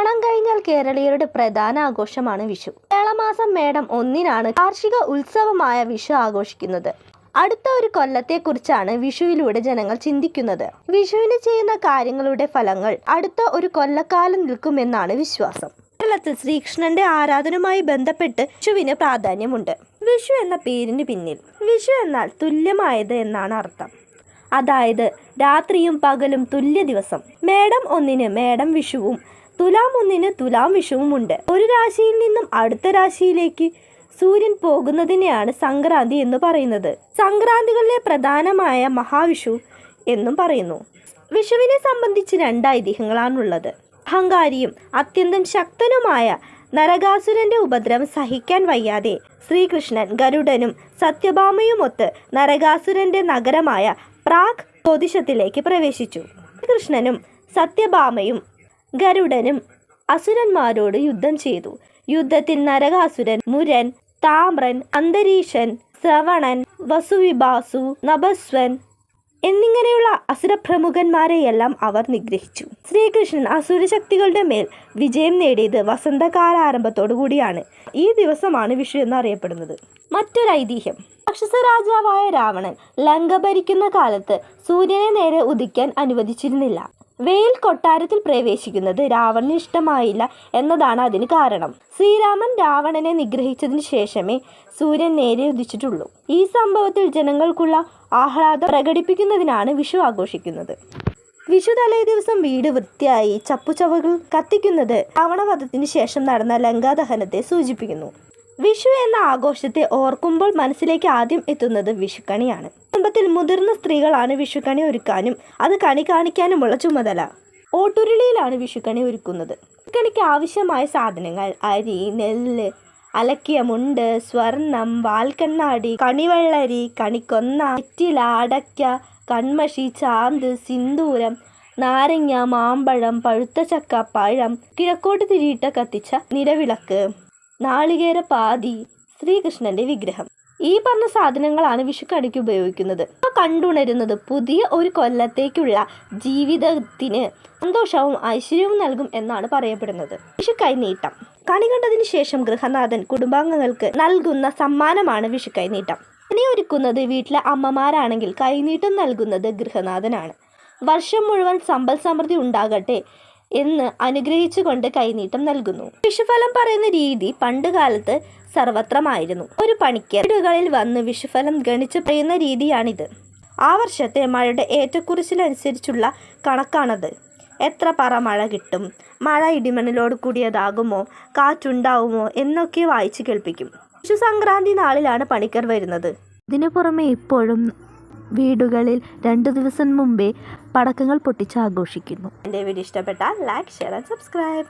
ഓണം കഴിഞ്ഞാൽ കേരളീയരുടെ പ്രധാന ആഘോഷമാണ് വിഷു. മേളമാസം മേടം ഒന്നിനാണ് കാർഷിക ഉത്സവമായ വിഷു ആഘോഷിക്കുന്നത്. അടുത്ത ഒരു കൊല്ലത്തെക്കുറിച്ചാണ് വിഷുവിലൂടെ ജനങ്ങൾ ചിന്തിക്കുന്നത്. വിഷുവിന് ചെയ്യുന്ന കാര്യങ്ങളുടെ ഫലങ്ങൾ അടുത്ത ഒരു കൊല്ലക്കാലം നിൽക്കുമെന്നാണ് വിശ്വാസം. കേരളത്തിൽ ശ്രീകൃഷ്ണന്റെ ആരാധനയുമായി ബന്ധപ്പെട്ട് വിഷുവിന് പ്രാധാന്യമുണ്ട്. വിഷു എന്ന പേരിന് പിന്നിൽ. വിഷു എന്നാൽ തുല്യമായത് എന്നാണ് അർത്ഥം. അതായത് രാത്രിയും പകലും തുല്യ ദിവസം. മേടം ഒന്നിന് മേടം വിഷുവും തുലാം ഒന്നിന് തുലാം വിഷുവുമുണ്ട് ഒരു രാശിയിൽ നിന്നും അടുത്ത രാശിയിലേക്ക് സൂര്യൻ പോകുന്നതിനെയാണ് സംക്രാന്തി എന്ന് പറയുന്നത്. സംക്രാന്തികളിലെ പ്രധാനമായ മഹാവിഷു എന്നും പറയുന്നു. വിഷുവിനെ സംബന്ധിച്ച് രണ്ട് ഐതിഹ്യങ്ങളാണുള്ളത്. അഹങ്കാരിയും അത്യന്തം ശക്തനുമായ നരകാസുരന്റെ ഉപദ്രവം സഹിക്കാൻ വയ്യാതെ ശ്രീകൃഷ്ണൻ ഗരുഡനും സത്യഭാമയുമൊത്ത് നരകാസുരന്റെ നഗരമായ പ്രാഗ് ജ്യോതിഷത്തിലേക്ക് പ്രവേശിച്ചു. കൃഷ്ണനും സത്യഭാമയും ഗരുഡനും അസുരന്മാരോട് യുദ്ധം ചെയ്തു. യുദ്ധത്തിൽ നരകാസുരൻ മുരൻ താമ്രൻ അന്തരീക്ഷൻ ശ്രവണൻ വസുവിഭാസു നഭസ്വൻ എന്നിങ്ങനെയുള്ള അസുരപ്രമുഖന്മാരെയെല്ലാം അവർ നിഗ്രഹിച്ചു. ശ്രീകൃഷ്ണൻ അസുരശക്തികളുടെ മേൽ വിജയം നേടിയത് വസന്തകാലാരംഭത്തോടു കൂടിയാണ്. ഈ ദിവസമാണ് വിഷു എന്നറിയപ്പെടുന്നത്. മറ്റൊരു ഐതിഹ്യം. രാക്ഷസ രാജാവായ രാവണൻ ലങ്ക ഭരിക്കുന്ന കാലത്ത് സൂര്യനെ നേരെ ഉദിക്കാൻ അനുവദിച്ചിരുന്നില്ല. വെയിൽ കൊട്ടാരത്തിൽ പ്രവേശിക്കുന്നത് രാവണന് ഇഷ്ടമായില്ല എന്നതാണ് അതിന് കാരണം. ശ്രീരാമൻ രാവണനെ നിഗ്രഹിച്ചതിന് ശേഷമേ സൂര്യൻ നേരെ ഉദിച്ചിട്ടുള്ളൂ. ഈ സംഭവത്തിൽ ജനങ്ങൾക്കുള്ള ആഹ്ലാദം പ്രകടിപ്പിക്കുന്നതിനാണ് വിഷു ആഘോഷിക്കുന്നത്. വിഷു തലേ ദിവസം വീട് വൃത്തിയായി ചപ്പുചവകൾ കത്തിക്കുന്നത് രാവണവധത്തിന് ശേഷം നടന്ന ലങ്കാദഹനത്തെ സൂചിപ്പിക്കുന്നു. വിഷു എന്ന ആഘോഷത്തെ ഓർക്കുമ്പോൾ മനസ്സിലേക്ക് ആദ്യം എത്തുന്നത് വിഷുക്കണിയാണ്. കുടുംബത്തിൽ മുതിർന്ന സ്ത്രീകളാണ് വിഷുക്കണി ഒരുക്കാനും അത് കണി കാണിക്കാനുമുള്ള ചുമതല. ഓട്ടുരുളിയിലാണ് വിഷുക്കണി ഒരുക്കുന്നത്. വിഷുക്കണിക്ക് ആവശ്യമായ സാധനങ്ങൾ അരി നെല്ല് അലക്കിയ മുണ്ട് സ്വർണം വാൽക്കണ്ണാടി കണിവെള്ളരി കണിക്കൊന്ന ചുറ്റില അടയ്ക്ക കൺമഷി ചാന്ത് സിന്ദൂരം നാരങ്ങ മാമ്പഴം പഴുത്ത ചക്ക പഴം കിഴക്കോട്ട് തിരിയിട്ട കത്തിച്ച നിലവിളക്ക്. നാളികേര പാതി ശ്രീകൃഷ്ണന്റെ വിഗ്രഹം. ഈ പറഞ്ഞ സാധനങ്ങളാണ് വിഷുക്കണിക്ക് ഉപയോഗിക്കുന്നത്. ഇപ്പൊ കണ്ടുണരുന്നത് പുതിയ ഒരു കൊല്ലത്തേക്കുള്ള ജീവിതത്തിന് സന്തോഷവും ഐശ്വര്യവും നൽകും എന്നാണ് പറയപ്പെടുന്നത്. വിഷുക്കൈനീട്ടം കണി കണ്ടതിന് ശേഷം ഗൃഹനാഥൻ കുടുംബാംഗങ്ങൾക്ക് നൽകുന്ന സമ്മാനമാണ് വിഷുക്കൈനീട്ടം കണി ഒരുക്കുന്നത് വീട്ടിലെ അമ്മമാരാണെങ്കിൽ കൈനീട്ടം നൽകുന്നത് ഗൃഹനാഥനാണ്. വർഷം മുഴുവൻ സമ്പൽ സമൃദ്ധി ഉണ്ടാകട്ടെ എന്ന് അനുഗ്രഹിച്ചുകൊണ്ട് കൈനീട്ടം നൽകുന്നു. വിഷുഫലം പറയുന്ന രീതി പണ്ട് കാലത്ത് സർവത്രമായിരുന്നു. ഒരു പണിക്കർ വീടുകളിൽ വന്ന് വിഷുഫലം ഗണിച്ച് പറയുന്ന രീതിയാണിത്. ആ വർഷത്തെ മഴയുടെ ഏറ്റക്കുറിച്ചിലനുസരിച്ചുള്ള കണക്കാണത്. എത്ര പറ മഴ കിട്ടും? മഴ ഇടിമണലോട് കൂടിയതാകുമോ? കാറ്റുണ്ടാവുമോ? എന്നൊക്കെ വായിച്ചു കേൾപ്പിക്കും. വിഷു സംക്രാന്തി നാളിലാണ് പണിക്കർ വരുന്നത്. ഇതിനു പുറമെ ഇപ്പോഴും വീടുകളിൽ രണ്ടു ദിവസം മുമ്പേ പടക്കങ്ങൾ പൊട്ടിച്ച് ആഘോഷിക്കുന്നു. എന്റെ വീഡിയോ ഇഷ്ടപ്പെട്ടാൽ ലൈക്ക് ഷെയർ ആൻഡ് സബ്സ്ക്രൈബ്